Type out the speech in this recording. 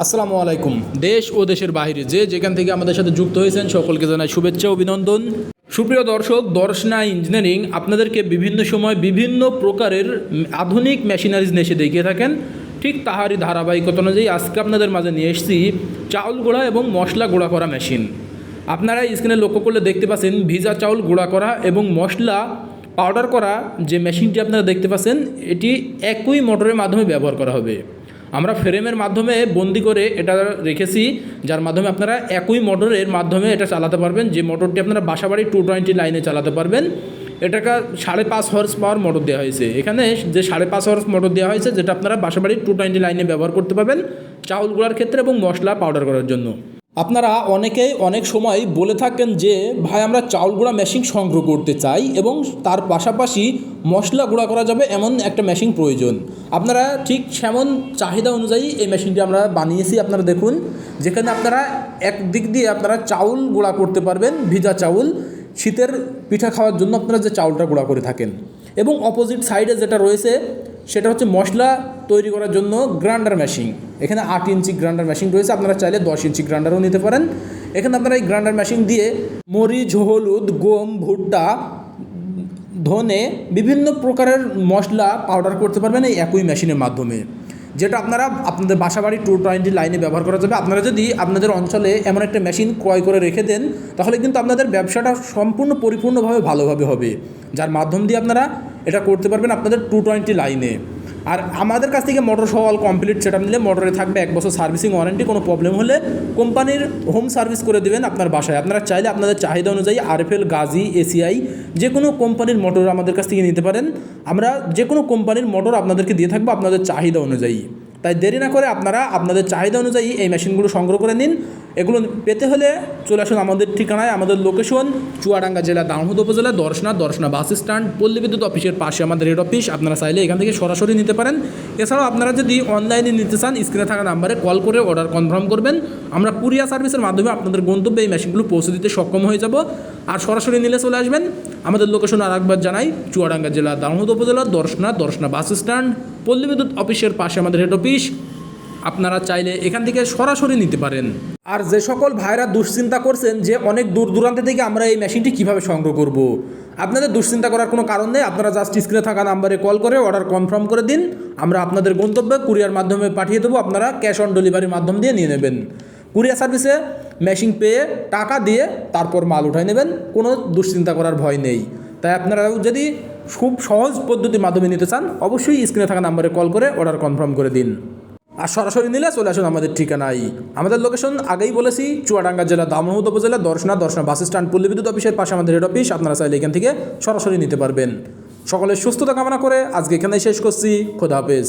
আসসালামু আলাইকুম। দেশ ও দেশের বাইরে যে যেখান থেকে আমাদের সাথে যুক্ত হয়েছেন, সকলকে জানাই শুভেচ্ছা, অভিনন্দন। সুপ্রিয় দর্শক, দর্শনা ইঞ্জিনিয়ারিং আপনাদেরকে বিভিন্ন সময় বিভিন্ন প্রকারের আধুনিক মেশিনারিজ নেশে দেখিয়ে থাকেন। ঠিক তাহারই ধারাবাহিকতা অনুযায়ী আজকে আপনাদের মাঝে নিয়ে এসেছি চাউল গুঁড়া এবং মশলা গুঁড়া করা মেশিন। আপনারা স্ক্রিনে লক্ষ্য করলে দেখতে পাচ্ছেন, ভিজা চাউল গুঁড়া করা এবং মশলা পাউডার করা যে মেশিনটি আপনারা দেখতে পাচ্ছেন, এটি একই মোটরের মাধ্যমে ব্যবহার করা হবে। আমরা ফ্রেমের মাধ্যমে বন্দি করে এটা রেখেছি, যার মাধ্যমে আপনারা একই মোটরের মাধ্যমে এটা চালাতে পারবেন। যে মোটরটি আপনারা বাসাবাড়ি টু টোয়েন্টি লাইনে চালাতে পারবেন, এটাকে সাড়ে পাঁচ হর্স পাওয়ার মোটর দেওয়া হয়েছে। এখানে যে সাড়ে পাঁচ হর্স মোটর দেওয়া হয়েছে, যেটা আপনারা বাসাবাড়ি টু টোয়েন্টি লাইনে ব্যবহার করতে পারবেন, চাউল গুঁড়ার ক্ষেত্রে এবং মশলা পাউডার করার জন্য। আপনারা অনেকেই অনেক সময় বলে থাকেন যে, ভাই, আমরা চাউল গুঁড়া মেশিন সংগ্রহ করতে চাই এবং তার পাশাপাশি মশলা গুঁড়া করা যাবে এমন একটা মেশিন প্রয়োজন। আপনারা ঠিক সেমন চাহিদা অনুযায়ী এই মেশিনটি আমরা বানিয়েছি, আপনারা দেখুন। যেখানে আপনারা এক দিক দিয়ে আপনারা চাউল গুঁড়া করতে পারবেন, ভিজা চাউল। শীতের পিঠা খাওয়ার জন্য আপনারা যে চাউলটা গুঁড়া করে থাকেন। এবং অপোজিট সাইডে যেটা রয়েছে, সেটা হচ্ছে মশলা তৈরি করার জন্য গ্রাইন্ডার মেশিন এখানে আট ইঞ্চি গ্রাইন্ডার মেশিন রয়েছে, আপনারা চাইলে দশ ইঞ্চি গ্রাইন্ডারও নিতে পারেন। এখানে আপনারা এই গ্রাইন্ডার মেশিন দিয়ে মরিচ, হলুদ, গম, ভুট্টা, ধনে বিভিন্ন প্রকারের মশলা পাউডার করতে পারবেন এই একই মেশিনের মাধ্যমে। যেটা আপনারা আপনাদের বাসাবাড়ি টু টোয়েন্টি লাইনে ব্যবহার করা যাবে। আপনারা যদি আপনাদের অঞ্চলে এমন একটা মেশিন ক্রয় করে রেখে দেন, তাহলে কিন্তু আপনাদের ব্যবসাটা সম্পূর্ণ পরিপূর্ণভাবে ভালোভাবে হবে। যার মাধ্যম দিয়ে আপনারা এটা করতে পারবেন আপনাদের টু টোয়েন্টি লাইনে আর আমাদের কাছ থেকে মোটর সহ অল কমপ্লিট সেটা নিলে মোটরে থাকবে এক বছর সার্ভিসিং ওয়ারেন্টি কোনো প্রবলেম হলে কোম্পানির হোম সার্ভিস করে দেবেন আপনার বাসায়। আপনারা চাইলে আপনাদের চাহিদা অনুযায়ী আরএফএল গাজি এসিআই যে কোনো কোম্পানির মোটর আমাদের কাছ থেকে নিতে পারেন। আমরা যে কোনো কোম্পানির মোটর আপনাদেরকে দিয়ে থাকব আপনাদের চাহিদা অনুযায়ী। তাই দেরি না করে আপনারা আপনাদের চাহিদা অনুযায়ী এই মেশিনগুলো সংগ্রহ করে নিন। এগুলো পেতে হলে চলে আসুন আমাদের ঠিকানায়, আমাদের লোকেশন চুয়াডাঙ্গা জেলা দামহদ উপজেলা, দর্শনা দর্শনা বাস স্ট্যান্ড পল্লী বিদ্যুৎ অফিসের পাশে আমাদের হেড অফিস আপনারা চাইলে এখান থেকে সরাসরি নিতে পারেন। এছাড়াও আপনারা যদি অনলাইনে নিতে চান স্ক্রিনে থাকা নাম্বারে কল করে অর্ডার কনফার্ম করবেন। আমরা কুরিয়ার সার্ভিসের মাধ্যমে আপনাদের গন্তব্যে এই মেশিনগুলো পৌঁছে দিতে সক্ষম হয়ে যাব। আর সরাসরি নিলে চলে আসবেন আমাদের লোকেশন আর একবার জানাই, চুয়াডাঙ্গা জেলা দামহুদ উপজেলা দর্শনা দর্শনা বাস স্ট্যান্ড, পল্লী বিদ্যুৎ অফিসের পাশে আমাদের হেড অফিস আপনারা চাইলে এখান থেকে সরাসরি নিতে পারেন। আর যে সকল ভাইরা দুশ্চিন্তা করছেন যে অনেক দূর দূরান্ত থেকে আমরা এই মেশিনটি কীভাবে সংগ্রহ করব। আপনাদের দুশ্চিন্তা করার কোনো কারণ নেই, আপনারা জাস্ট স্ক্রিনে থাকা নাম্বারে কল করে অর্ডার কনফার্ম করে দিন, আমরা আপনাদের গন্তব্যে কুরিয়ার মাধ্যমে পাঠিয়ে দেবো, আপনারা ক্যাশ অন ডেলিভারির মাধ্যম দিয়ে নিয়ে নেবেন। কুরিয়ার সার্ভিসে মেশিন পেয়ে টাকা দিয়ে তারপর মাল উঠাই নেবেন, কোনো দুশ্চিন্তা করার ভয় নেই। তাই আপনারা যদি খুব সহজ পদ্ধতির মাধ্যমে নিতে চান, অবশ্যই স্ক্রিনে থাকা নাম্বারে কল করে অর্ডার কনফার্ম করে দিন। আর সরাসরি নিলে চলে আসুন আমাদের ঠিকানায়। আমাদের লোকেশন আগেই বলেছি, চুয়াডাঙ্গা জেলা দামোহদ উপজেলা, দর্শনা দর্শনা বাস স্ট্যান্ড, পল্লী বিদ্যুৎ অফিসের পাশে আমাদের হেড অফিস আপনারা চাইলে এখান থেকে সরাসরি নিতে পারবেন। সকলের সুস্থতা কামনা করে আজকে এখানেই শেষ করছি, খোদা হাফেজ।